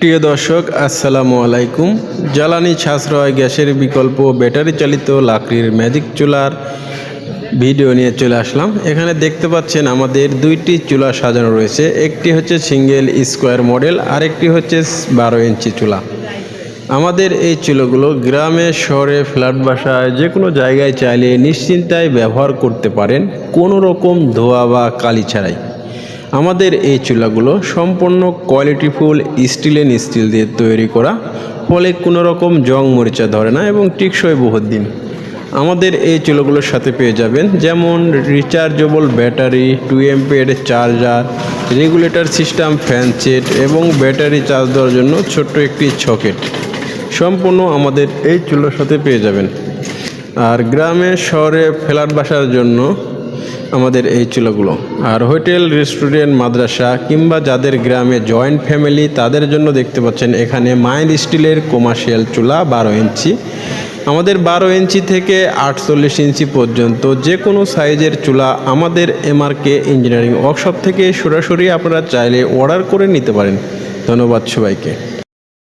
প্রিয় দর্শক, আসসালামু আলাইকুম। জ্বালানি সাশ্রয় গ্যাসের বিকল্প ব্যাটারি চালিত লাকড়ির ম্যাজিক চুলার ভিডিও নিয়ে চলে আসলাম। এখানে দেখতে পাচ্ছেন আমাদের দুইটি চুলা সাজানো রয়েছে। একটি হচ্ছে সিঙ্গেল স্কোয়ার মডেল, আরেকটি হচ্ছে বারো ইঞ্চি চুলা। আমাদের এই চুলোগুলো গ্রামে, শহরে, ফ্ল্যাট বাসায়, যে কোনো জায়গায় চাইলে নিশ্চিন্তায় ব্যবহার করতে পারেন। কোনো রকম ধোয়া বা কালি ছাড়াই। আমাদের এই চুলাগুলো সম্পূর্ণ কোয়ালিটিফুল স্টিলেন স্টিল দিয়ে তৈরি করা। ফলে কোনো রকম জং মরিচা ধরে না এবং টিকসই বহুত দিন আমাদের এই চুলোগুলোর সাথে পেয়ে যাবেন যেমন rechargeable battery two এমপের charger regulator system fan set এবং ব্যাটারি চার্জ দেওয়ার জন্য ছোট্ট একটি ছকেট সম্পূর্ণ আমাদের এই চুলোর সাথে পেয়ে যাবেন। আর গ্রামে, শহরে ফ্ল্যাট বাসার জন্য আমাদের এই চুলাগুলো। আর হোটেল, রেস্টুরেন্ট, মাদ্রাসা কিংবা যাদের গ্রামে জয়েন্ট ফ্যামিলি, তাদের জন্য দেখতে পাচ্ছেন এখানে মাইন্ড স্টিলের কমার্শিয়াল চুলা বারো ইঞ্চি। আমাদের বারো ইঞ্চি থেকে আটচল্লিশ ইঞ্চি পর্যন্ত যে কোনো সাইজের চুলা আমাদের এমআরকে ইঞ্জিনিয়ারিং ওয়ার্কশপ থেকে সরাসরি আপনারা চাইলে অর্ডার করে নিতে পারেন। ধন্যবাদ সবাইকে।